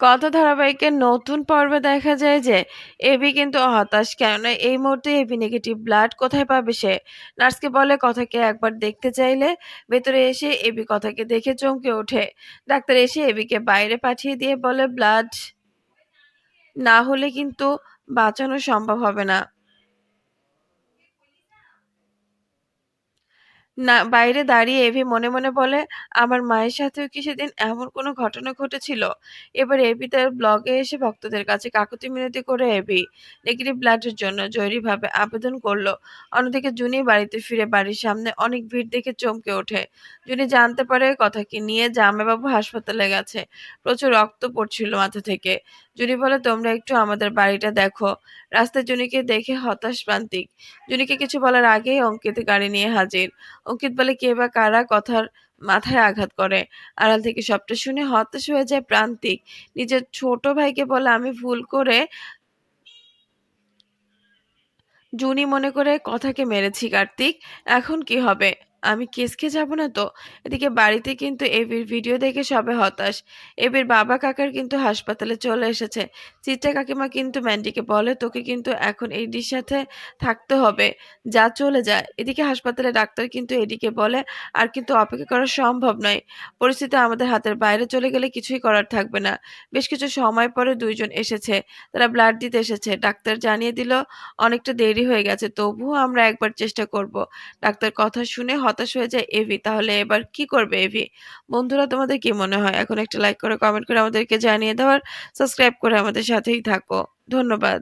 কথা ধারাবাহিকের নতুন পর্বে দেখা যায় যে, এবি কিন্তু হতাশ। কেননা এই মুহূর্তে এবি নেগেটিভ ব্লাড কোথায় পাবে সে? নার্সকে বলে কথাকে একবার দেখতে চাইলে ভেতরে এসে এবি কথাকে দেখে চমকে ওঠে। ডাক্তার এসে এবিকে বাইরে পাঠিয়ে দিয়ে বলে ব্লাড না হলে কিন্তু বাঁচানো সম্ভব হবে না। না, বাইরে দাঁড়িয়ে এভি মনে মনে বলে, আমার মায়ের সাথেও কি সেদিন এমন কোনো ঘটনা ঘটেছিল? এবার এবি তার ব্লগে এসে ভক্তদের কাছে কাকুতি মিনতি করে এবি নেগেটিভ ব্লাডের জন্য জরুরিভাবে আবেদন করল। অন্যদিকে জুনি বাড়িতে ফিরে বাড়ির সামনে অনেক ভিড় দেখে চমকে ওঠে। জুনি জানতে পারে কথা কি নিয়ে জামাইবাবু হাসপাতালে গেছে। প্রচুর রক্ত পড়ছিল মাথা থেকে। জুনি বলে, তোমরা একটু আমাদের বাড়িটা দেখো। রাস্তায় জুনিকে দেখে হতাশ প্রান্তিক। জুনিকে কিছু বলার আগেই অঙ্কিত গাড়ি নিয়ে হাজির। অঙ্কিত বলে, কে বা কারা কথার মাথায় আঘাত করে? আড়াল থেকে সবটা শুনে হতাশ হয়ে যায় প্রান্তিক। নিজের ছোট ভাইকে বলে, আমি ভুল করে জুনি মনে করে কথাকে মেরেছি কার্তিক। এখন কি হবে? আমি কেসকে যাব না তো? এদিকে বাড়িতে কিন্তু এবির ভিডিও দেখে সবে হতাশ। এবির বাবা কাকার কিন্তু হাসপাতালে চলে এসেছে। চিত্রা কাকিমা কিন্তু ম্যান্ডিকে বলে, তোকে কিন্তু এখন এডির সাথে থাকতে হবে। যা চলে যায় এদিকে হাসপাতালে ডাক্তার কিন্তু এদিকে বলে, আর কিন্তু অপেক্ষা করা সম্ভব নয়। পরিস্থিতি আমাদের হাতের বাইরে চলে গেলে কিছুই করার থাকবে না। বেশ কিছু সময় পরে দুইজন এসেছে। তারা ব্লাড দিতে এসেছে। ডাক্তার জানিয়ে দিল, অনেকটা দেরি হয়ে গেছে। তবুও আমরা একবার চেষ্টা করব। ডাক্তার কথা শুনে হতাশ হয়ে যায় এভি তাহলে এবার কি করবে এভি বন্ধুরা, তোমাদের কি মনে হয়? এখন একটা লাইক করে কমেন্ট করে আমাদেরকে জানিয়ে দেওয়ার সাবস্ক্রাইব করে আমাদের সাথেই থাকো। ধন্যবাদ।